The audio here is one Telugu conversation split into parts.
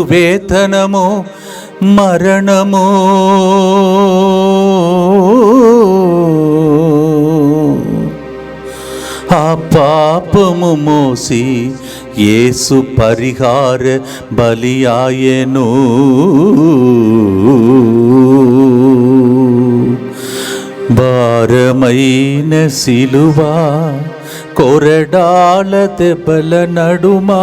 పాపమునకు వేతనము మరణము ఆ పాపము మోసి యేసు పరిహార బలియాయను భారమైన సిలువా కొరడాల దెబ్బల నడుమా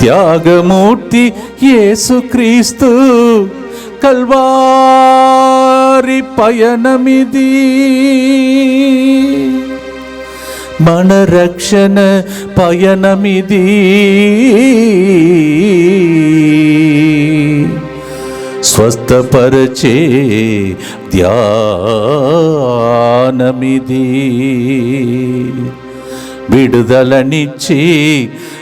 త్యాగమూర్తి యేసుక్రీస్తు కల్వారి పయనమిది మన రక్షణ పయనమిది స్వస్థపరచే ధ్యానమిది విడుదలనిచ్చి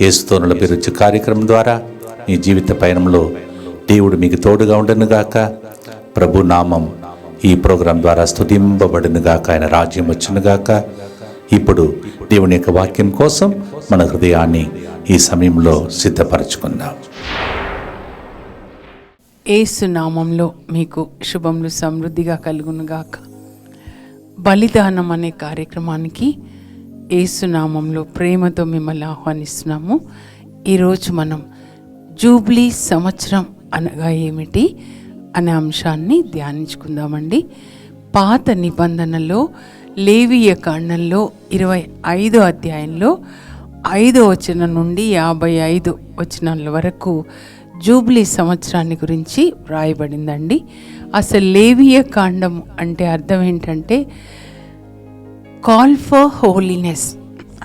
ఏసుతోనుల బిరుచి కార్యక్రమం ద్వారా మీ జీవిత పయనంలో దేవుడు మీకు తోడుగా ఉండనుగాక ప్రభు నామం ఈ ప్రోగ్రాం ద్వారా స్తుతింపబడినగాక ఆయన రాజ్యం వచ్చినగాక ఇప్పుడు దేవుని యొక్క వాక్యం కోసం మన హృదయాన్ని ఈ సమయంలో సిద్ధపరచుకుందాం. ఏసు నామంలో మీకు శుభములు సమృద్ధిగా కలుగునుగాక బలిదానం అనే కార్యక్రమానికి ఏసు నామంలో ప్రేమతో మిమ్మల్ని ఆహ్వానిస్తున్నాము. ఈరోజు మనం జూబ్లీ సంవత్సరం అనగా ఏమిటి అనే అంశాన్ని ధ్యానించుకుందామండి. పాత నిబంధనలో లేవియ కాండంలో ఇరవై ఐదో అధ్యాయంలో ఐదో వచనం నుండి యాభై ఐదు వచనాల వరకు జూబ్లీ సంవత్సరాన్ని గురించి వ్రాయబడిందండి. అసలు లేవియ కాండం అంటే అర్థం ఏంటంటే కాల్ ఫర్ హోలీనెస్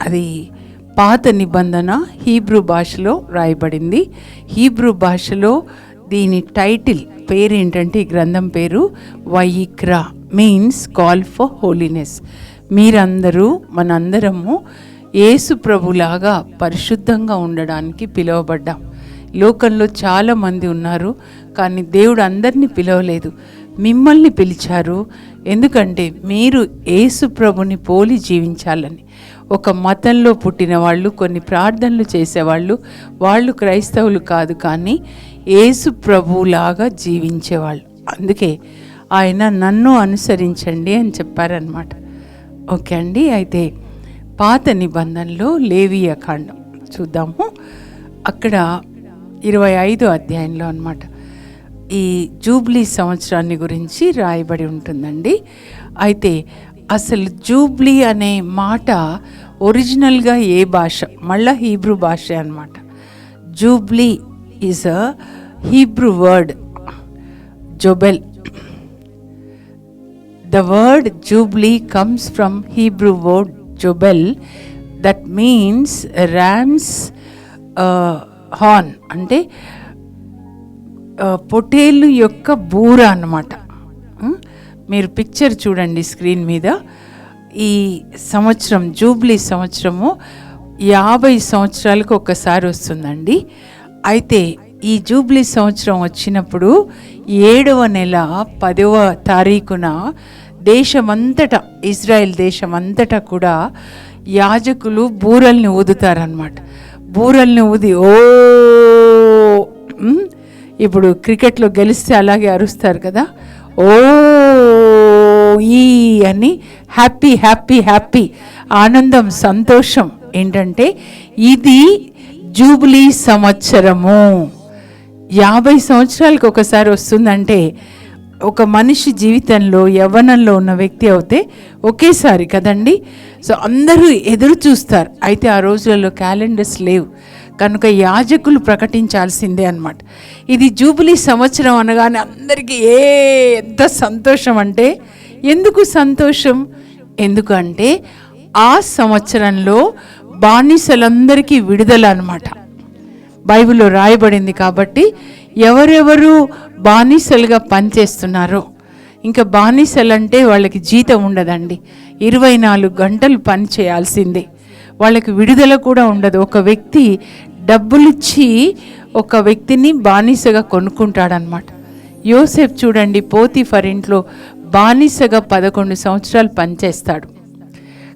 అది పాత నిబంధన హీబ్రూ భాషలో రాయబడింది. హీబ్రూ భాషలో దీని టైటిల్ పేరు ఏంటంటే ఈ గ్రంథం పేరు Vayikra means call for holiness మీరందరూ మనందరము యేసు ప్రభులాగా పరిశుద్ధంగా ఉండడానికి పిలువబడ్డాం. లోకంలో చాలామంది ఉన్నారు కానీ దేవుడు అందరినీ పిలవలేదు. మిమ్మల్ని పిలిచారు. ఎందుకంటే మీరు యేసు ప్రభుని పోలి జీవించాలని. ఒక మతంలో పుట్టిన వాళ్ళు కొన్ని ప్రార్థనలు చేసేవాళ్ళు వాళ్ళు క్రైస్తవులు కాదు కానీ యేసు ప్రభువులాగా జీవించేవాళ్ళు. అందుకే ఆయన నన్ను అనుసరించండి అని చెప్పారనమాట ఓకే అండి అయితే పాత నిబంధనలో లేవియ కాండం చూద్దాము. అక్కడ ఇరవై ఐదు అధ్యాయంలో అనమాట ఈ జూబ్లీ సంవత్సరాన్ని గురించి రాయబడి ఉంటుందండి. అయితే అసలు జూబ్లీ అనే మాట ఒరిజినల్గా ఏ భాష? మళ్ళా హీబ్రూ భాష అనమాట jubilee is a Hebrew word. Jobel. The word jubilee comes from Hebrew word jobel. That means ram's horn. అంటే పొటేలు యొక్క బూర అన్నమాట. మీరు పిక్చర్ చూడండి స్క్రీన్ మీద. ఈ సంవత్సరం జూబ్లీ సంవత్సరము యాభై సంవత్సరాలకు ఒకసారి వస్తుందండి. అయితే ఈ జూబ్లీ సంవత్సరం వచ్చినప్పుడు ఏడవ నెల పదవ తారీఖున దేశమంతటా ఇజ్రాయెల్ దేశమంతటా కూడా యాజకులు బూరల్ని ఊదుతారనమాట బూరల్ని ఊది ఓ ఇప్పుడు క్రికెట్లో గెలిస్తే అలాగే అరుస్తారు కదా. ఓ ఈ అని హ్యాపీ హ్యాపీ హ్యాపీ ఆనందం సంతోషం ఏంటంటే ఇది జూబ్లీ సంవత్సరము. యాభై సంవత్సరాలకు ఒకసారి వస్తుందంటే ఒక మనిషి జీవితంలో యవ్వనంలో ఉన్న వ్యక్తి అవుతే ఒకేసారి కదండి. సో అందరూ ఎదురు చూస్తారు. అయితే ఆ రోజులలో క్యాలెండర్స్ లేవు. కనుక యాజకులు ప్రకటించాల్సిందే అన్నమాట. ఇది జూబిలీ సంవత్సరం అనగానే అందరికీ ఏ ఎంత సంతోషం అంటే ఎందుకు సంతోషం? ఎందుకంటే ఆ సంవత్సరంలో బానిసలందరికీ విడుదల అనమాట బైబిల్లో రాయబడింది కాబట్టి ఎవరెవరు బానిసలుగా పనిచేస్తున్నారో ఇంకా బానిసలు అంటే వాళ్ళకి జీతం ఉండదండి. ఇరవై నాలుగు గంటలు పని చేయాల్సిందే. వాళ్ళకి విడుదల కూడా ఉండదు. ఒక వ్యక్తి డబ్బులిచ్చి ఒక వ్యక్తిని బానిసగా కొనుక్కుంటాడనమాట యోసెఫ్ చూడండి పోతిఫర్ ఇంట్లో బానిసగా పదకొండు సంవత్సరాలు పనిచేస్తాడు.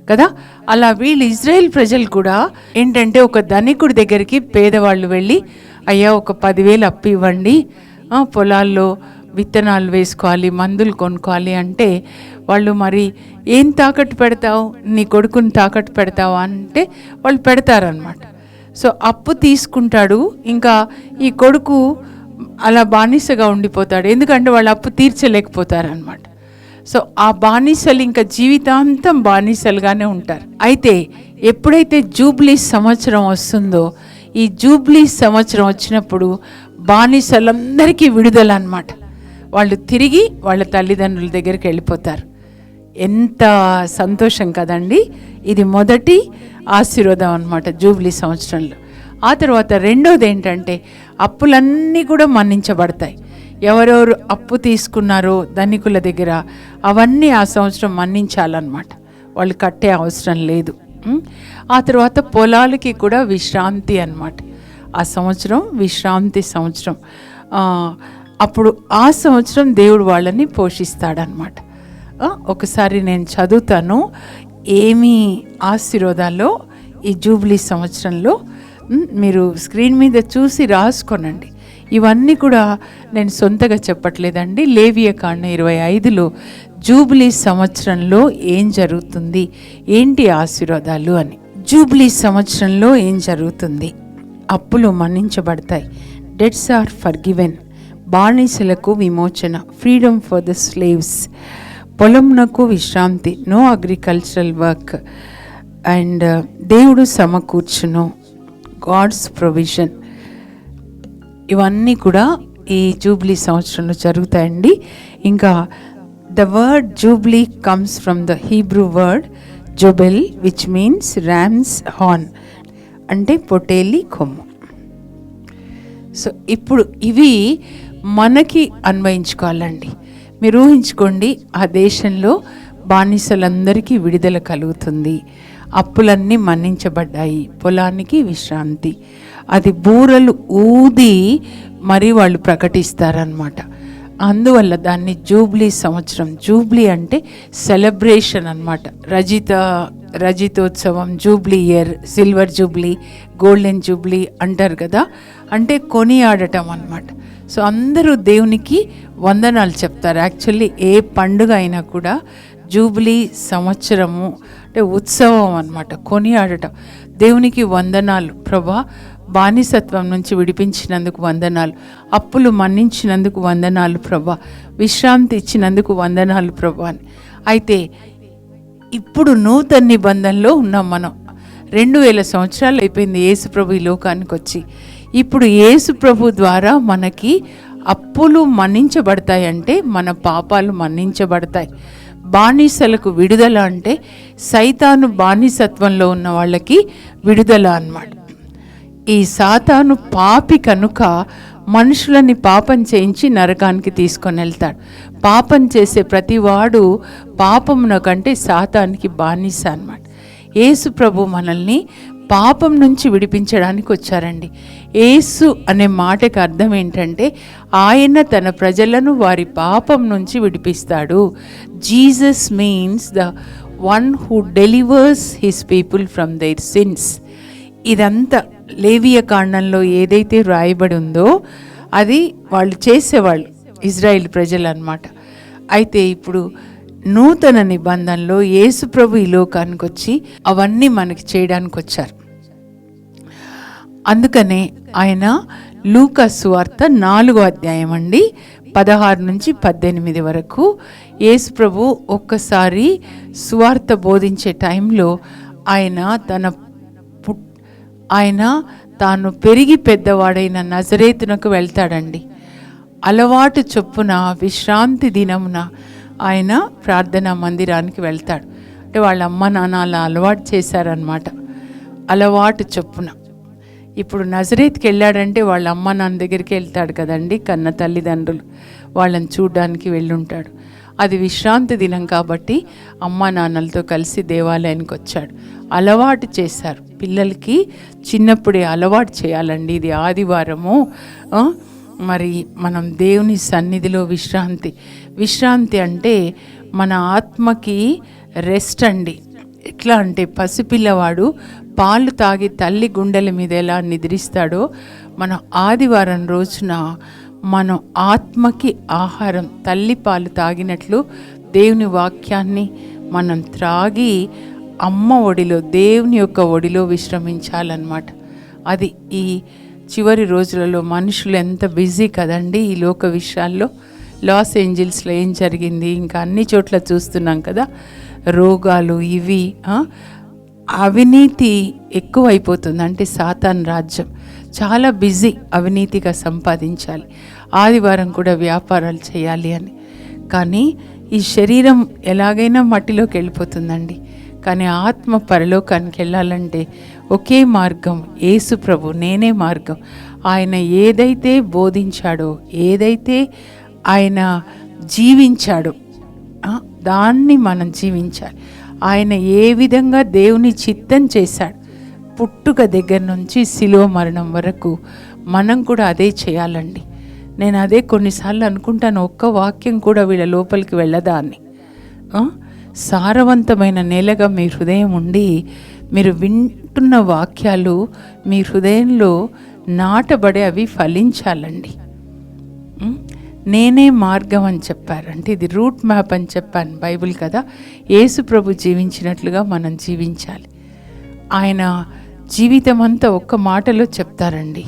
కదా? అలా వీళ్ళు ఇజ్రాయెల్ ప్రజలు కూడా ఏంటంటే ఒక ధనికుడి దగ్గరికి పేదవాళ్ళు వెళ్ళి అయ్యా ఒక పదివేలు అప్పు ఇవ్వండి. పొలాల్లో విత్తనాలు వేసుకోవాలి మందులు కొనుక్కోవాలి అంటే వాళ్ళు మరి ఏం తాకట్టు పెడతావు? నీ కొడుకుని తాకట్టు పెడతావా? అంటే వాళ్ళు పెడతారనమాట సో అప్పు తీసుకుంటాడు. ఇంకా ఈ కొడుకు అలా బానిసగా ఉండిపోతాడు. ఎందుకంటే వాళ్ళు అప్పు తీర్చలేకపోతారనమాట సో ఆ బానిసలు ఇంకా జీవితాంతం బానిసలుగానే ఉంటారు. అయితే ఎప్పుడైతే జూబ్లీ సంవత్సరం వస్తుందో ఈ జూబ్లీ సంవత్సరం వచ్చినప్పుడు బానిసలందరికీ విడుదల అనమాట వాళ్ళు తిరిగి వాళ్ళ తల్లిదండ్రుల దగ్గరికి వెళ్ళిపోతారు. ఎంత సంతోషం కదండి. ఇది మొదటి ఆశీర్వాదం అనమాట జూబ్లీ సంవత్సరంలో. ఆ తర్వాత రెండోది ఏంటంటే అప్పులన్నీ కూడా మన్నించబడతాయి. ఎవరెవరు అప్పు తీసుకున్నారో ధనికుల దగ్గర అవన్నీ ఆ సంవత్సరం మన్నించాలన్నమాట. వాళ్ళు కట్టే అవసరం లేదు. ఆ తర్వాత పొలాలకి కూడా విశ్రాంతి అన్నమాట. ఆ సంవత్సరం విశ్రాంతి సంవత్సరం. అప్పుడు ఆ సంవత్సరం దేవుడు వాళ్ళని పోషిస్తాడనమాట ఒకసారి నేను చదువుతాను. ఏమి ఆశీర్వాదాల్లో ఈ జూబ్లీ సంవత్సరంలో మీరు స్క్రీన్ మీద చూసి రాసుకోనండి. ఇవన్నీ కూడా నేను సొంతగా చెప్పట్లేదండి. లేవియ కాండ ఇరవై ఐదులో జూబ్లీ సంవత్సరంలో ఏం జరుగుతుంది? ఏంటి ఆశీర్వాదాలు అని. జూబ్లీ సంవత్సరంలో ఏం జరుగుతుంది? అప్పులు మన్నించబడతాయి. డెట్స్ ఆర్ ఫర్ గివెన్ బానిసలకు విమోచన. ఫ్రీడమ్ ఫర్ ద స్లేవ్స్ పొలంనకు విశ్రాంతి నో అగ్రికల్చరల్ వర్క్ అండ్ దేవుడు సమకూర్చును. గాడ్స్ ప్రొవిజన్ ఇవన్నీ కూడా ఈ జూబ్లీ సంవత్సరంలో జరుగుతాయండి. ఇంకా the word jubilee comes from the Hebrew word jobel which means ram's horn అంటే పొటేలి కొమ్ము. సో ఇప్పుడు ఇవి మనకి అన్వయించుకోవాలండి. మీరు ఊహించుకోండి ఆ దేశంలో బానిసలందరికీ విడుదల కలుగుతుంది. అప్పులన్నీ మన్నించబడ్డాయి. పొలానికి విశ్రాంతి. అది బూరలు ఊది మరి వాళ్ళు ప్రకటిస్తారనమాట అందువల్ల దాన్ని జూబ్లీ సంవత్సరం. జూబ్లీ అంటే సెలబ్రేషన్ అనమాట రజిత రజితోత్సవం jubilee year silver jubilee golden jubilee అంటారు కదా. అంటే కొనియాడటం అనమాట సో అందరూ దేవునికి వందనాలు చెప్తారు. యాక్చువల్లీ ఏ పండుగ అయినా కూడా జూబ్లీ సంవత్సరము అంటే ఉత్సవం అన్నమాట కొనియాడటం. దేవునికి వందనాలు. ప్రభా బానిసత్వం నుంచి విడిపించినందుకు వందనాలు. అప్పులు మన్నించినందుకు వందనాలు ప్రభా. విశ్రాంతి ఇచ్చినందుకు వందనాలు ప్రభా అని. అయితే ఇప్పుడు నూతన నిబంధనలో ఉన్నాం మనం. రెండు వేల సంవత్సరాలు అయిపోయింది యేసు ప్రభు ఈ లోకానికి వచ్చి ఇప్పుడు యేసు ప్రభు ద్వారా మనకి అప్పులు మన్నించబడతాయంటే మన పాపాలు మన్నించబడతాయి. బానిసలకు విడుదల అంటే సైతాను బానిసత్వంలో ఉన్న వాళ్ళకి విడుదల అన్నమాట. ఈ సాతాను పాపి కనుక మనుషులని పాపం చేయించి నరకానికి తీసుకొని వెళ్తాడు. పాపం చేసే ప్రతివాడు పాపమున కంటే సాతానికి బానిస అన్నమాట. యేసు ప్రభు మనల్ని పాపం నుంచి విడిపించడానికి వచ్చారండి. యేసు అనే మాటకు అర్థం ఏంటంటే ఆయన తన ప్రజలను వారి పాపం నుంచి విడిపిస్తాడు. Jesus means the one who delivers his people from their sins. ఇదంతా లేవియ కాండంలో ఏదైతే రాయబడి ఉందో అది వాళ్ళు చేసేవాళ్ళు ఇజ్రాయిల్ ప్రజలు అనమాట అయితే ఇప్పుడు నూతన నిబంధనలో యేసు ప్రభు ఈ లోకానికి వచ్చి అవన్నీ మనకి చేయడానికి వచ్చారు అందుకనే ఆయన లూకా సువార్త నాలుగో అధ్యాయం అండి పదహారు నుంచి పద్దెనిమిది వరకు యేసు ప్రభు ఒక్కసారి సువార్త బోధించే టైంలో ఆయన తన ఆయన తాను పెరిగి పెద్దవాడైన నజరేతునకు వెళ్తాడండి. అలవాటు చొప్పున విశ్రాంతి దినమున ఆయన ప్రార్థనా మందిరానికి వెళ్తాడు. అంటే వాళ్ళ అమ్మ నాన్న అలా అలవాటు చేశారనమాట అలవాటు చొప్పున. ఇప్పుడు నజరేత్కి వెళ్ళాడంటే వాళ్ళ అమ్మ నాన్న దగ్గరికి వెళ్తాడు కదండి కన్న తల్లిదండ్రులు. వాళ్ళని చూడ్డానికి వెళ్ళుంటాడు. అది విశ్రాంతి దినం కాబట్టి అమ్మ నాన్నలతో కలిసి దేవాలయానికి వచ్చాడు. అలవాటు చేశారు. పిల్లలకి చిన్నప్పుడే అలవాటు చేయాలండి. ఇది ఆదివారము మరి మనం దేవుని సన్నిధిలో విశ్రాంతి. విశ్రాంతి అంటే మన ఆత్మకి రెస్ట్ అండి. ఎట్లా అంటే పసిపిల్లవాడు పాలు తాగి తల్లి గుండెల మీద ఎలా నిద్రిస్తాడో మనం ఆదివారం రోజున మనం ఆత్మకి ఆహారం తల్లి పాలు తాగినట్లు దేవుని వాక్యాన్ని మనం త్రాగి అమ్మ ఒడిలో దేవుని యొక్క ఒడిలో విశ్రమించాలన్నమాట. అది ఈ చివరి రోజులలో మనుషులు ఎంత బిజీ కదండి ఈ లోక విషయాల్లో. లాస్ ఏంజిల్స్లో ఏం జరిగింది? ఇంకా అన్ని చోట్ల చూస్తున్నాం కదా. రోగాలు ఇవి అవినీతి ఎక్కువైపోతుంది. అంటే సాతాన్ రాజ్యం చాలా బిజీ అవినీతిగా సంపాదించాలి. ఆదివారం కూడా వ్యాపారాలు చేయాలి అని. కానీ ఈ శరీరం ఎలాగైనా మట్టిలోకి వెళ్ళిపోతుందండి. కానీ ఆత్మ పరలోకానికి వెళ్ళాలంటే ఒకే మార్గం యేసు ప్రభు నేనే మార్గం. ఆయన ఏదైతే బోధించాడో ఏదైతే ఆయన జీవించాడో దాన్ని మనం జీవించాలి. ఆయన ఏ విధంగా దేవుని చిత్తం చేశాడు పుట్టుక దగ్గర నుంచి శిలువ మరణం వరకు మనం కూడా అదే చేయాలండి. నేను అదే కొన్నిసార్లు అనుకుంటాను ఒక్క వాక్యం కూడా వీళ్ళ లోపలికి వెళ్ళదా అని సారవంతమైన నేలగా మీ హృదయం ఉండి మీరు వింటున్న వాక్యాలు మీ హృదయంలో నాటబడి అవి ఫలించాలండి. నేనే మార్గం అని చెప్పారంటే ఇది రూట్ మ్యాప్ అని చెప్పాను బైబిల్ కదా. యేసు ప్రభు జీవించినట్లుగా మనం జీవించాలి. ఆయన జీవితం అంతా ఒక్క మాటలో చెప్తారండి.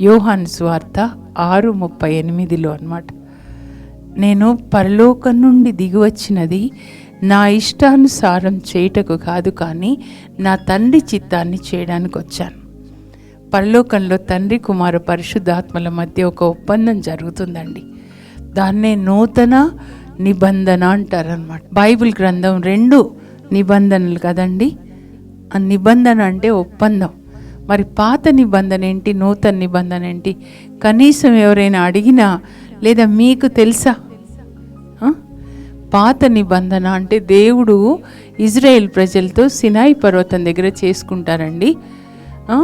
యోహాన్ స్వార్త ఆరు ముప్పై ఎనిమిదిలో అన్నమాట. నేను పరలోకం నుండి దిగివచ్చినది నా ఇష్టానుసారం చేయుటకు కాదు కానీ నా తండ్రి చిత్తాన్ని చేయడానికి వచ్చాను. పరలోకంలో తండ్రి కుమార పరిశుద్ధాత్మల మధ్య ఒక ఒప్పందం జరుగుతుందండి. దాన్నే నూతన నిబంధన అంటారనమాట బైబిల్ గ్రంథం రెండు నిబంధనలు కదండి? ఆ నిబంధన అంటే ఒప్పందం. మరి పాత నిబంధన ఏంటి? నూతన నిబంధన ఏంటి? కనీసం ఎవరైనా అడిగినా లేదా మీకు తెలుసా? పాత నిబంధన అంటే దేవుడు ఇజ్రాయెల్ ప్రజలతో సినాయి పర్వతం దగ్గర చేసుకుంటారండి.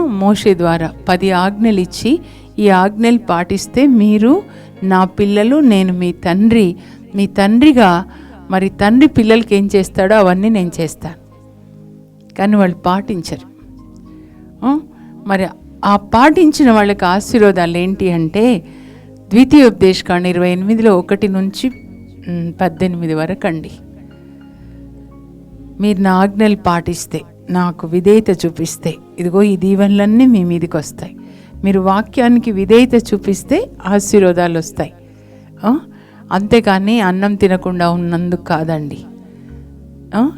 మోషే ద్వారా పది ఆజ్ఞలు ఇచ్చి ఈ ఆజ్ఞలు పాటిస్తే మీరు నా పిల్లలు నేను మీ తండ్రి మీ తండ్రిగా మరి తండ్రి పిల్లలకి ఏం చేస్తాడో అవన్నీ నేను చేస్తాను కానీ వాళ్ళు పాటించరు. మరి ఆ పాటించిన వాళ్ళకి ఆశీర్వాదాలు ఏంటి అంటే ద్వితీయోపదేశకాండ ఇరవై ఎనిమిదిలో ఒకటి నుంచి పద్దెనిమిది వరకు అండి మీరు నా ఆజ్ఞలు పాటిస్తే నాకు విధేయత చూపిస్తే ఇదిగో ఈ దీవెనలన్నీ మీ మీదకి వస్తాయి. మీరు వాక్యానికి విధేయత చూపిస్తే ఆశీర్వాదాలు వస్తాయి. అంతేకాని అన్నం తినకుండా ఉన్నందుకు కాదండి.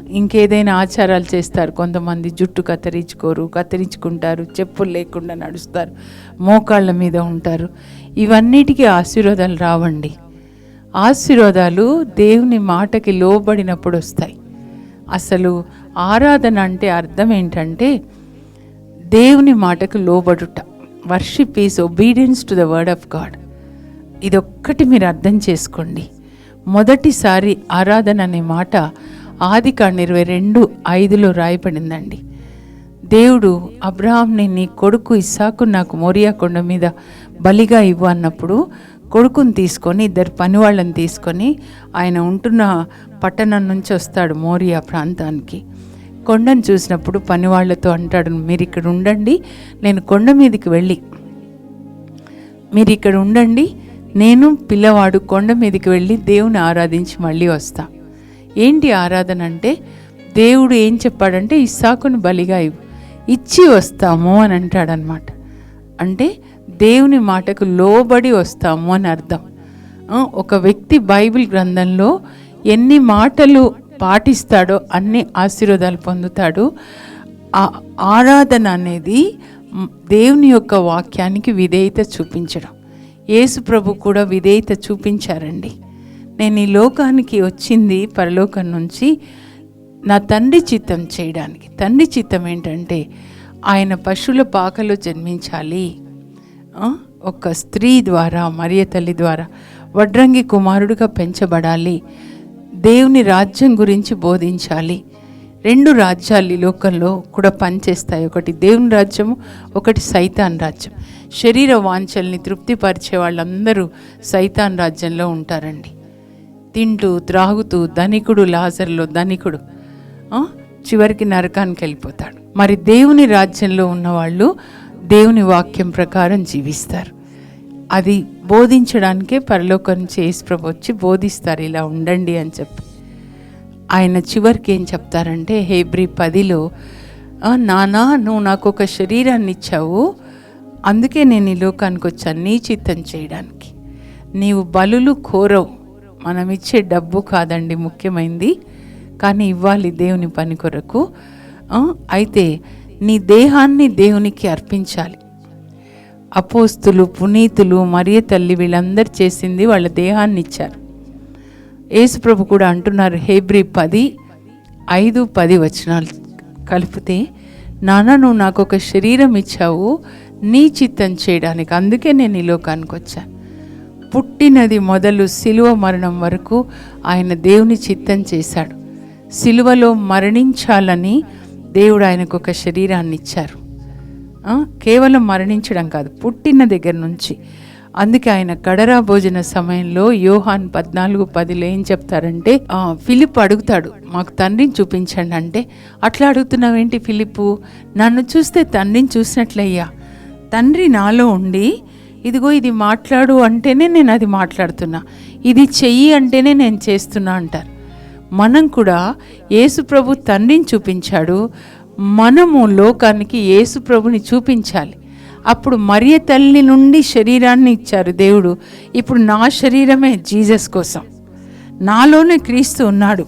ఇంకేదైనా ఆచారాలు చేస్తారు. కొంతమంది జుట్టు కత్తిరించుకోరు కత్తిరించుకుంటారు చెప్పులు లేకుండా నడుస్తారు మోకాళ్ళ మీద ఉంటారు. ఇవన్నిటికీ ఆశీర్వాదాలు రావండి. ఆశీర్వాదాలు దేవుని మాటకి లోబడినప్పుడు వస్తాయి. అసలు ఆరాధన అంటే అర్థం ఏంటంటే దేవుని మాటకు లోబడుట. Worship is obedience to the word of God ఇదొక్కటి మీరు అర్థం చేసుకోండి. మొదటిసారి ఆరాధన అనే మాట ఆది కాండ ఇరవై రెండు ఐదులో రాయబడిందండి. దేవుడు అబ్రహాంని నీ కొడుకు ఇస్సాకు నాకు మోరియా కొండ మీద బలిగా ఇవ్వు అన్నప్పుడు కొడుకుని తీసుకొని ఇద్దరు పనివాళ్ళని తీసుకొని ఆయన ఉంటున్న పట్టణం నుంచి వస్తాడు మోరియా ప్రాంతానికి. కొండను చూసినప్పుడు పనివాళ్ళతో అంటాడు మీరు ఇక్కడ ఉండండి నేను కొండ మీదకి వెళ్ళి. మీరు ఇక్కడ ఉండండి నేను పిల్లవాడు కొండ మీదకి వెళ్ళి దేవుని ఆరాధించి మళ్ళీ వస్తా. ఏంటి ఆరాధన అంటే దేవుడు ఏం చెప్పాడంటే ఇస్సాకుని బలిగా ఇవ్వు. ఇచ్చి వస్తాము అని అంటాడనమాట. అంటే దేవుని మాటకు లోబడి వస్తాము అని అర్థం. ఒక వ్యక్తి బైబిల్ గ్రంథంలో ఎన్ని మాటలు పాటిస్తాడో అన్ని ఆశీర్వాదాలు పొందుతాడు. ఆ ఆరాధన అనేది దేవుని యొక్క వాక్యానికి విధేయత చూపించడం. యేసు ప్రభు కూడా విధేయత చూపించారండి. నేను ఈ లోకానికి వచ్చింది పరలోకం నుంచి నా తండ్రి చిత్తం చేయడానికి. తండ్రి చిత్తం ఏంటంటే ఆయన పశువుల పాకలో జన్మించాలి. ఒక స్త్రీ ద్వారా మరియ తల్లి ద్వారా వడ్రంగి కుమారుడిగా పెంచబడాలి. దేవుని రాజ్యం గురించి బోధించాలి. రెండు రాజ్యాలు ఈ లోకంలో కూడా పనిచేస్తాయి. ఒకటి దేవుని రాజ్యము ఒకటి సైతాన్ రాజ్యం. శరీర వాంఛల్ని తృప్తిపరిచే వాళ్ళందరూ సైతాన్ రాజ్యంలో ఉంటారండి. తింటూ త్రాగుతూ ధనికుడు లాజర్లో ధనికుడు చివరికి నరకానికి వెళ్ళిపోతాడు. మరి దేవుని రాజ్యంలో ఉన్నవాళ్ళు దేవుని వాక్యం ప్రకారం జీవిస్తారు. అది బోధించడానికే పరలోకం నుంచి యేసుప్రభు వచ్చి బోధిస్తారు ఇలా ఉండండి అని చెప్పి. ఆయన చివరికి ఏం చెప్తారంటే హేబ్రి పదిలో నానా నువ్వు నాకు ఒక శరీరాన్ని ఇచ్చావు. అందుకే నేను ఈ లోకానికి వచ్చాను నీ చిత్తం చేయడానికి. నీవు బలులు కోరవు. మనం ఇచ్చే డబ్బు కాదండి ముఖ్యమైనది కానీ ఇవ్వాలి దేవుని పని కొరకు. అయితే నీ దేహాన్ని దేవునికి అర్పించాలి. అపోస్తులు పునీతులు మరియ తల్లి వీళ్ళందరు చేసింది వాళ్ళ దేహాన్ని ఇచ్చారు. యేసుప్రభు కూడా అంటున్నారు హేబ్రి పది ఐదు పది వచనాలు కలిపితే నాన్న నువ్వు నాకు ఒక శరీరం ఇచ్చావు నీ చిత్తం చేయడానికి అందుకే నేను ఈ లోకానికి వచ్చాను పుట్టినది మొదలు శిలువ మరణం వరకు ఆయన దేవుని చిత్తం చేశాడు. శిలువలో మరణించాలని దేవుడు ఆయనకు ఒక శరీరాన్ని ఇచ్చారు. కేవలం మరణించడం కాదు పుట్టిన దగ్గర నుంచి. అందుకే ఆయన కడరా భోజన సమయంలో యోహాన్ పద్నాలుగు పదిలో ఏం చెప్తారంటే ఫిలిప్ అడుగుతాడు మాకు తండ్రిని చూపించండి. అంటే అట్లా అడుగుతున్నావేంటి ఫిలిప్పు? నన్ను చూస్తే తండ్రిని చూసినట్లయ్యా. తండ్రి నాలో ఉండి ఇదిగో ఇది మాట్లాడు అంటేనే నేను అది మాట్లాడుతున్నా. ఇది చెయ్యి అంటేనే నేను చేస్తున్నా అంటారు. మనం కూడా యేసుప్రభు తండ్రిని చూపించాడు. మనము లోకానికి యేసుప్రభుని చూపించాలి. అప్పుడు మరియ తల్లి నుండి శరీరాన్ని ఇచ్చారు దేవుడు. ఇప్పుడు నా శరీరమే జీసస్ కోసం. నాలోనే క్రీస్తు ఉన్నాడు.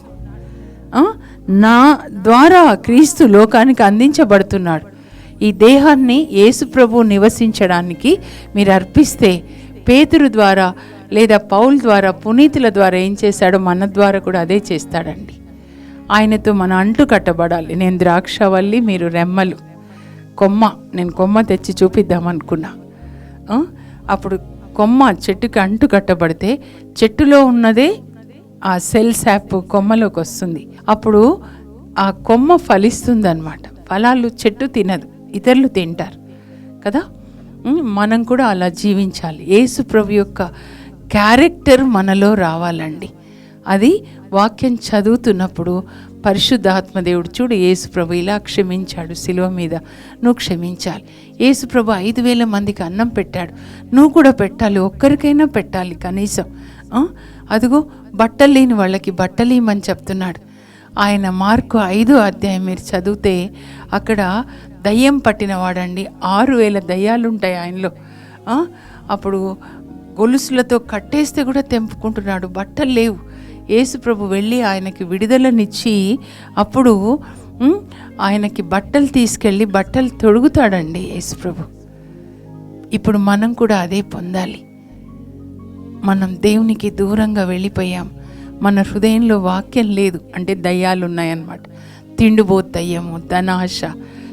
నా ద్వారా క్రీస్తు లోకానికి అందించబడుతున్నాడు. ఈ దేహాన్ని యేసుప్రభు నివసించడానికి మీరు అర్పిస్తే పేతురు ద్వారా లేదా పౌల్ ద్వారా పునీతుల ద్వారా ఏం చేశాడో మన ద్వారా కూడా అదే చేస్తాడండి. ఆయనతో మన అంటు కట్టబడాలి. నేను ద్రాక్షవల్లి మీరు రెమ్మలు. కొమ్మ నేను కొమ్మ తెచ్చి చూపిద్దామనుకున్నా. అనుకున్నా అప్పుడు కొమ్మ చెట్టుకి అంటు కట్టబడితే చెట్టులో ఉన్నదే ఆ సెల్ శాప్ కొమ్మలోకి వస్తుంది. అప్పుడు ఆ కొమ్మ ఫలిస్తుందన్నమాట. ఫలాలు చెట్టు తినదు ఇతరులు తింటారు. కదా? మనం కూడా అలా జీవించాలి. యేసు ప్రభు యొక్క క్యారెక్టర్ మనలో రావాలండి. అది వాక్యం చదువుతున్నప్పుడు పరిశుద్ధాత్మ దేవుడు చూడు యేసుప్రభు ఇలా క్షమించాడు శిలువ మీద నువ్వు క్షమించాలి. యేసుప్రభు ఐదు వేల మందికి అన్నం పెట్టాడు. నువ్వు కూడా పెట్టాలి ఒక్కరికైనా పెట్టాలి కనీసం. అదిగో బట్టలు లేని వాళ్ళకి బట్టలు ఇమ్మని చెప్తున్నాడు. ఆయన మార్కు ఐదో అధ్యాయం మీరు చదివితే అక్కడ దయ్యం పట్టినవాడండి. ఆరు వేల దయ్యాలు ఉంటాయి ఆయనలో అప్పుడు గొలుసులతో కట్టేస్తే కూడా తెంపుకుంటున్నాడు. బట్టలు లేవు. యేసుప్రభు వెళ్ళి ఆయనకి విడుదలనిచ్చి అప్పుడు ఆయనకి బట్టలు తీసుకెళ్ళి బట్టలు తొడుగుతాడండి యేసుప్రభు ఇప్పుడు మనం కూడా అదే పొందాలి. మనం దేవునికి దూరంగా వెళ్ళిపోయాం. మన హృదయంలో వాక్యం లేదు. అంటే దయ్యాలు ఉన్నాయన్నమాట తిండిబోతయ్యము ధనాశ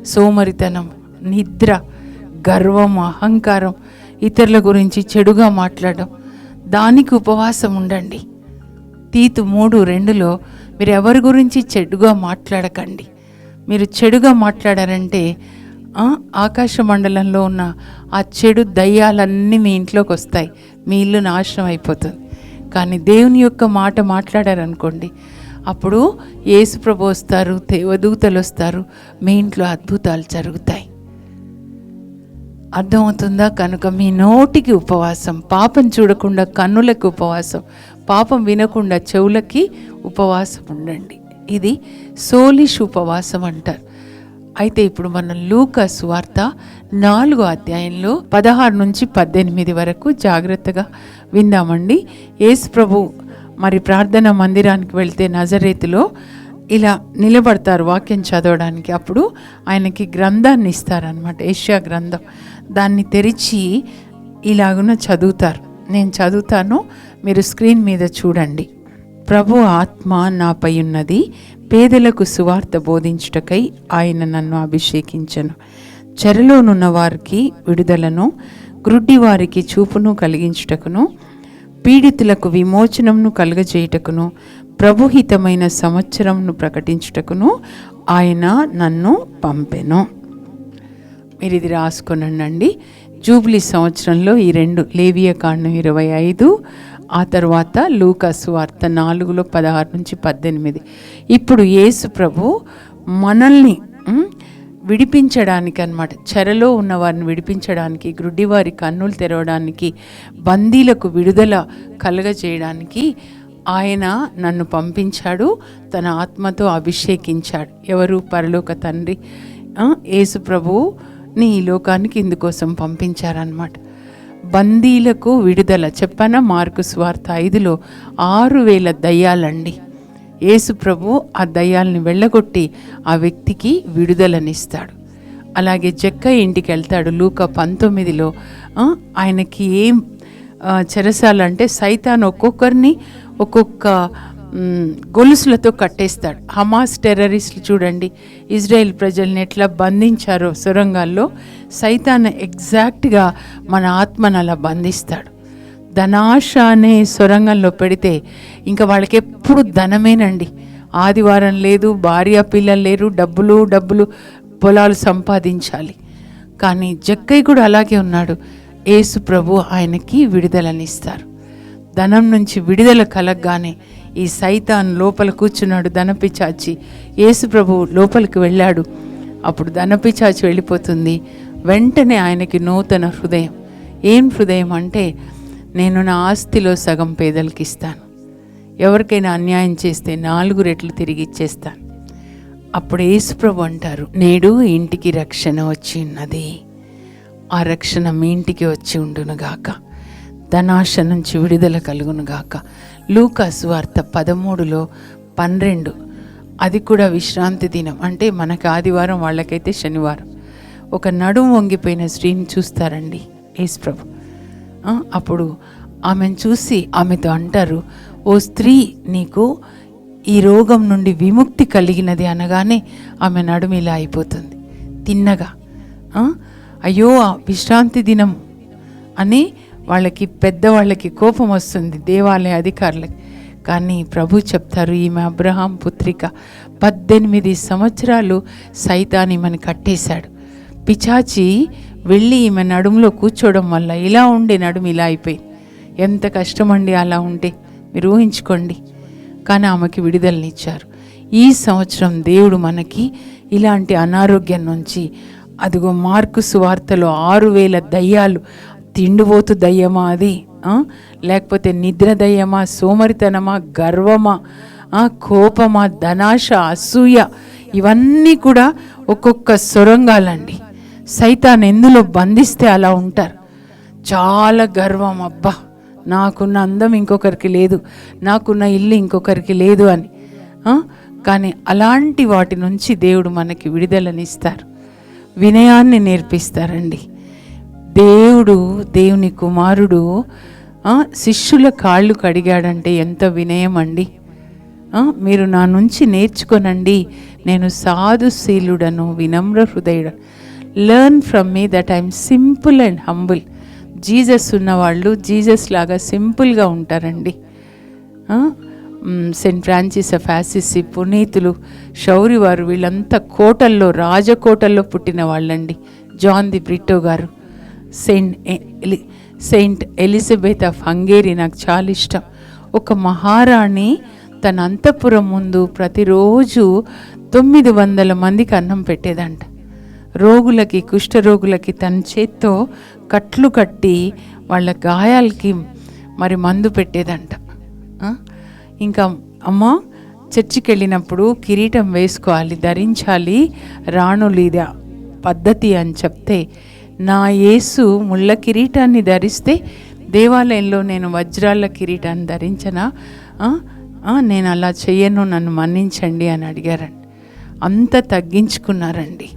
సోమరితనం నిద్ర గర్వం అహంకారం ఇతరుల గురించి చెడుగా మాట్లాడడం దానికి ఉపవాసం ఉండండి. తీతు మూడు రెండులో మీరు ఎవరి గురించి చెడుగా మాట్లాడకండి. మీరు చెడుగా మాట్లాడారంటే ఆకాశ మండలంలో ఉన్న ఆ చెడు దయ్యాలన్నీ మీ ఇంట్లోకి వస్తాయి మీ ఇల్లు నాశనం అయిపోతుంది. కానీ దేవుని యొక్క మాట మాట్లాడారనుకోండి అప్పుడు యేసు ప్రభు వస్తారు దేవదూతలు వస్తారు మీ ఇంట్లో అద్భుతాలు జరుగుతాయి. అర్థమవుతుందా? కనుక మీ నోటికి ఉపవాసం పాపం చూడకుండా కన్నులకు ఉపవాసం పాపం వినకుండా చెవులకి ఉపవాసం ఉండండి. ఇది సోలిష్ ఉపవాసం అంటారు. అయితే ఇప్పుడు మనం లూకస్ వార్త నాలుగో అధ్యాయంలో పదహారు నుంచి పద్దెనిమిది వరకు జాగ్రత్తగా విందామండి. యేసు ప్రభు మరి ప్రార్థన మందిరానికి వెళ్తే నజరేతిలో ఇలా నిలబడతారు వాక్యం చదవడానికి. అప్పుడు ఆయనకి గ్రంథాన్ని ఇస్తారనమాట ఏషియా గ్రంథం. దాన్ని తెరిచి ఇలాగున చదువుతారు. నేను చదువుతాను మీరు స్క్రీన్ మీద చూడండి. ప్రభు ఆత్మ నాపై ఉన్నది పేదలకు సువార్త బోధించుటకై ఆయన నన్ను అభిషేకించను. చెరలోనున్న వారికి విడుదలను గ్రుడ్డి వారికి చూపును కలిగించుటకును పీడితులకు విమోచనమును కలుగజేయుటకును ప్రభుహితమైన సంవత్సరంను ప్రకటించుటకును ఆయన నన్ను పంపెను. మీరు ఇది రాసుకొనండి. జూబ్లీ సంవత్సరంలో ఈ రెండు లేవియ కాండం ఇరవై ఐదు ఆ తర్వాత లూకస్ వార్త నాలుగులో పదహారు నుంచి పద్దెనిమిది. ఇప్పుడు యేసు ప్రభు మనల్ని విడిపించడానికి అన్నమాట చెరలో ఉన్న వారిని విడిపించడానికి గ్రుడ్డివారి కన్నులు తెరవడానికి బందీలకు విడుదల కలగజేయడానికి ఆయన నన్ను పంపించాడు తన ఆత్మతో అభిషేకించాడు. ఎవరు? పరలోక తండ్రి. ఆ, యేసు ప్రభుని ఈ లోకానికి ఇందుకోసం పంపించారనమాట బందీలకు విడుదల చెప్పన? మార్కు స్వార్థ ఐదులో ఆరు వేల దయ్యాలండి. యేసు ప్రభు ఆ దయ్యాల్ని వెళ్ళగొట్టి ఆ వ్యక్తికి విడుదలనిస్తాడు. అలాగే జక్క ఇంటికి వెళ్తాడు లూక పంతొమ్మిదిలో. ఆయనకి ఏం ఆ, చెరసాలంటే సైతాన్ ఒక్కొక్కరిని ఒక్కొక్క గొలుసులతో కట్టేస్తాడు. హమాస్ టెర్రరిస్టులు చూడండి. ఇజ్రాయెల్ ప్రజల్ని ఎట్లా బంధించారో సొరంగాల్లో సైతాన్ ఎగ్జాక్ట్గా మన ఆత్మను అలా బంధిస్తాడు. ధనాశ అనే సొరంగంలో పెడితే ఇంకా వాళ్ళకి ఎప్పుడు ధనమేనండి. ఆదివారం లేదు భార్య పిల్లలు లేరు డబ్బులు డబ్బులు పొలాలు సంపాదించాలి. కానీ జక్కయ్య కూడా అలాగే ఉన్నాడు. యేసు ప్రభు ఆయనకి విడుదలనిస్తారు. ధనం నుంచి విడుదల కలగగానే ఈ సైతాన్ లోపల కూర్చున్నాడు ధనపిచాచి యేసు ప్రభు లోపలికి వెళ్ళాడు. అప్పుడు ధనపిచాచి వెళ్ళిపోతుంది. వెంటనే ఆయనకి నూతన హృదయం. ఏం హృదయం అంటే నేను నా ఆస్తిలో సగం పేదలకి ఇస్తాను ఎవరికైనా అన్యాయం చేస్తే నాలుగు రెట్లు తిరిగి ఇచ్చేస్తాను. అప్పుడు యేసుప్రభు అంటారు నేడు ఇంటికి రక్షణ వచ్చి ఉన్నది. ఆ రక్షణ మీ ఇంటికి వచ్చి ఉండునుగాక ధనాశ నుంచి విడుదల కలుగునుగాక లూకాస్ వార్త పదమూడులో పన్నెండు. అది కూడా విశ్రాంతి దినం. అంటే మనకు ఆదివారం వాళ్ళకైతే శనివారం. ఒక నడుము వంగిపోయిన స్త్రీని చూస్తారండి యేసుప్రభు అప్పుడు ఆమెను చూసి ఆమెతో అంటారు ఓ స్త్రీ నీకు ఈ రోగం నుండి విముక్తి కలిగినది అనగానే ఆమె నడుము ఇలా అయిపోతుంది. తిన్నగా. అయ్యో విశ్రాంతి దినం అని వాళ్ళకి పెద్దవాళ్ళకి కోపం వస్తుంది దేవాలయ అధికారులకి. కానీ ప్రభు చెప్తారు ఈమె అబ్రహాం పుత్రిక పద్దెనిమిది సంవత్సరాలు సైతాన్ని ఈమెను కట్టేశాడు. పిచాచి వెళ్ళి ఈమె నడుములో కూర్చోవడం వల్ల ఇలా ఉండే నడుము ఇలా అయిపోయింది. ఎంత కష్టమండి అలా ఉంటే మీరు ఊహించుకోండి. కానీ ఆమెకి విడుదలనిచ్చారు. ఈ సంవత్సరం దేవుడు మనకి ఇలాంటి అనారోగ్యం నుంచి అదిగో మార్కు సువార్తలో ఆరు వేల దయ్యాలు తిండిపోతు దయ్యమా అది? లేకపోతే నిద్ర దయ్యమా సోమరితనమా గర్వమా కోపమా ధనాశ అసూయ ఇవన్నీ కూడా ఒక్కొక్క సొరంగాలండి. సైతాన్ ఎందులో బంధిస్తే అలా ఉంటారు. చాలా గర్వం అబ్బా! నాకున్న అందం ఇంకొకరికి లేదు నాకున్న ఇల్లు ఇంకొకరికి లేదు అని. కానీ అలాంటి వాటి నుంచి దేవుడు మనకి విడుదలనిస్తారు. వినయాన్ని నేర్పిస్తారండి. దేవుడు దేవుని కుమారుడు శిష్యుల కాళ్ళు కడిగాడంటే ఎంత వినయం అండి మీరు నా నుంచి నేర్చుకొనండి. నేను సాధుశీలుడను వినమ్ర హృదయుడు. Learn from me that I'm simple and humble Jesus ఉన్నవాళ్ళు జీసస్ లాగా సింపుల్గా ఉంటారండి. ఆ, సెయింట్ ఫ్రాన్సిస్ ఆఫ్ యాసిసి పునీతులు శౌరి వారు వీళ్ళంతా కోటల్లో రాజకోటల్లో పుట్టిన వాళ్ళండి. జాన్ ది బ్రిటో గారు. సెయింట్ ఎలి- సెయింట్ ఎలిజబెత్ ఆఫ్ హంగేరి నాకు చాలా ఇష్టం. ఒక మహారాణి తన అంతఃపురం ముందు ప్రతిరోజు తొమ్మిది వందల మందికి అన్నం పెట్టేదంట. రోగులకి కుష్ఠరోగులకి తన చేత్తో కట్లు కట్టి వాళ్ళ గాయాలకి మరి మందు పెట్టేదంట. ఇంకా అమ్మ చర్చికి వెళ్ళినప్పుడు కిరీటం వేసుకోవాలి ధరించాలి రాణులు పద్ధతి అని చెప్తే నా యేసు ముళ్ళ కిరీటాన్ని ధరిస్తే దేవాలయంలో నేను వజ్రాల కిరీటాన్ని ధరించనా? నేను అలా చెయ్యను నన్ను మన్నించండి అని అడిగారండి. అంత తగ్గించుకున్నారండి.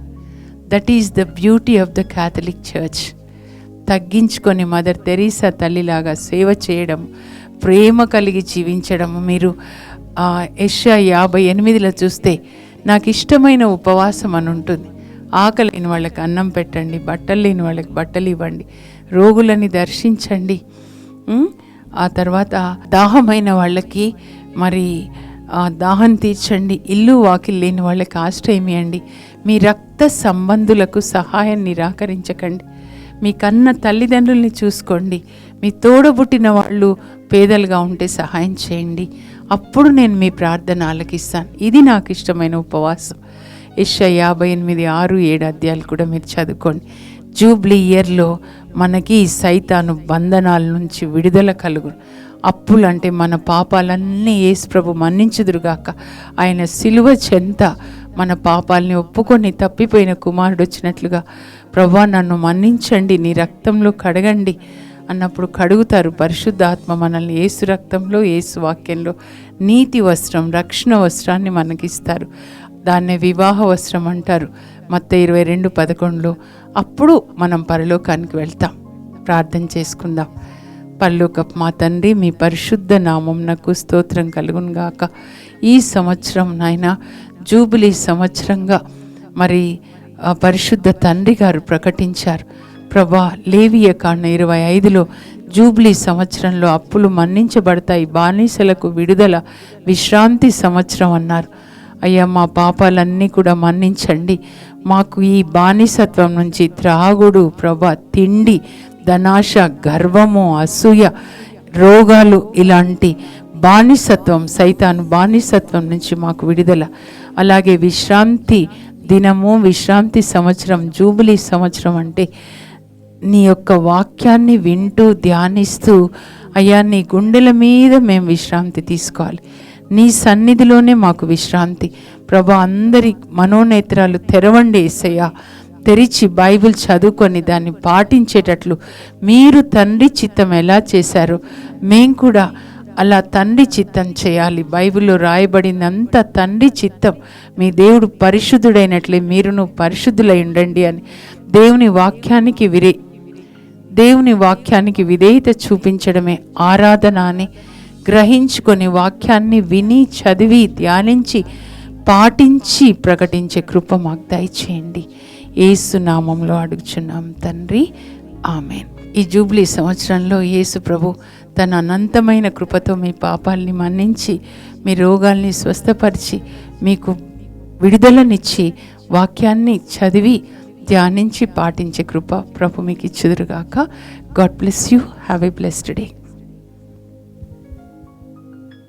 That is the beauty of the Catholic church తగ్గించుకొని మదర్ తెరీసా తల్లిలాగా సేవ చేయడం ప్రేమ కలిగి జీవించడం మీరు యషా యాభై ఎనిమిదిలో చూస్తే నాకు ఇష్టమైన ఉపవాసం అని ఉంటుంది. ఆకలి లేని వాళ్ళకి అన్నం పెట్టండి బట్టలు లేని వాళ్ళకి బట్టలు ఇవ్వండి రోగులని దర్శించండి. ఆ తర్వాత దాహమైన వాళ్ళకి మరి దాహం తీర్చండి ఇల్లు వాకిల్ లేని వాళ్ళకి ఆశ్రయమియండి మీ రక్త సంబంధులకు సహాయం నిరాకరించకండి. మీ కన్న తల్లిదండ్రుల్ని చూసుకోండి. మీ తోడబుట్టిన వాళ్ళు పేదలుగా ఉంటే సహాయం చేయండి. అప్పుడు నేను మీ ప్రార్థన ఆలకిస్తాను. ఇది నాకు ఇష్టమైన ఉపవాసం. ఇష యాభై ఎనిమిది ఆరు ఏడు అధ్యాయాలు కూడా మీరు చదువుకోండి. జూబ్లీ ఇయర్లో మనకి సైతాను బంధనాల నుంచి విడుదల కలుగు. అప్పులంటే మన పాపాలన్నీ యేసు ప్రభు మన్నించుదురుగాక ఆయన సిలువ చెంత మన పాపాలని ఒప్పుకొని తప్పిపోయిన కుమారుడు వచ్చినట్లుగా ప్రభా నన్ను మన్నించండి నీ రక్తంలో కడగండి. అన్నప్పుడు కడుగుతారు పరిశుద్ధాత్మ మనల్ని ఏసు రక్తంలో ఏసు వాక్యంలో నీతి వస్త్రం రక్షణ వస్త్రాన్ని మనకిస్తారు. దాన్నే వివాహ వస్త్రం అంటారు. మత్త ఇరవై రెండు పదకొండులో అప్పుడు మనం పరలోకానికి వెళ్తాం. ప్రార్థన చేసుకుందాం. పరలోకపు మా తండ్రి మీ పరిశుద్ధ నామం నాకు స్తోత్రం కలుగును గాక. ఈ సంవత్సరం నాయన జూబిలీ సంవత్సరంగా మరి పరిశుద్ధ తండ్రి గారు ప్రకటించారు. ప్రభా లేవియ కాండ ఇరవై ఐదులో జూబ్లీ సంవత్సరంలో అప్పులు మన్నించబడతాయి బానిసలకు విడుదల విశ్రాంతి సంవత్సరం అన్నారు. అయ్యా మా పాపాలన్నీ కూడా మన్నించండి. మాకు ఈ బానిసత్వం నుంచి త్రాగుడు ప్రభా తిండి ధనాశ గర్వము అసూయ రోగాలు ఇలాంటి బానిసత్వం సైతాను బానిసత్వం నుంచి మాకు విడుదల. అలాగే విశ్రాంతి దినము విశ్రాంతి సంవత్సరం జూబిలీ సంవత్సరం అంటే నీ యొక్క వాక్యాన్ని వింటూ ధ్యానిస్తూ అయ్యా నీ గుండెల మీద మేము విశ్రాంతి తీసుకోవాలి. నీ సన్నిధిలోనే మాకు విశ్రాంతి. ప్రభా అందరి మనోనేత్రాలు తెరవండి ఏసయ్యా. తెరిచి బైబిల్ చదువుకొని దాన్ని పాటించేటట్లు మీరు తండ్రి చిత్తం ఎలా చేశారో మేం కూడా అలా తండ్రి చిత్తం చేయాలి. బైబిల్లో రాయబడినంత తండ్రి చిత్తం మీ దేవుడు పరిశుద్ధుడైనట్లే మీరును పరిశుద్ధులై ఉండండి అని దేవుని వాక్యానికి విరే దేవుని వాక్యానికి విధేయత చూపించడమే ఆరాధన అని గ్రహించుకొని వాక్యాన్ని విని చదివి ధ్యానించి పాటించి ప్రకటించే కృప మాకు దయచేయండి. ఏసు నామంలో అడుగుచున్నాం తండ్రి. ఆమెన్. ఈ జూబ్లీ సంవత్సరంలో యేసు ప్రభు తన అనంతమైన కృపతో మీ పాపాల్ని మన్నించి మీ రోగాల్ని స్వస్థపరిచి మీకు విడుదలనిచ్చి వాక్యాన్ని చదివి ధ్యానించి పాటించే కృప ప్రభు మీకు ఇచ్చుదురుగాక. God bless you have a blessed day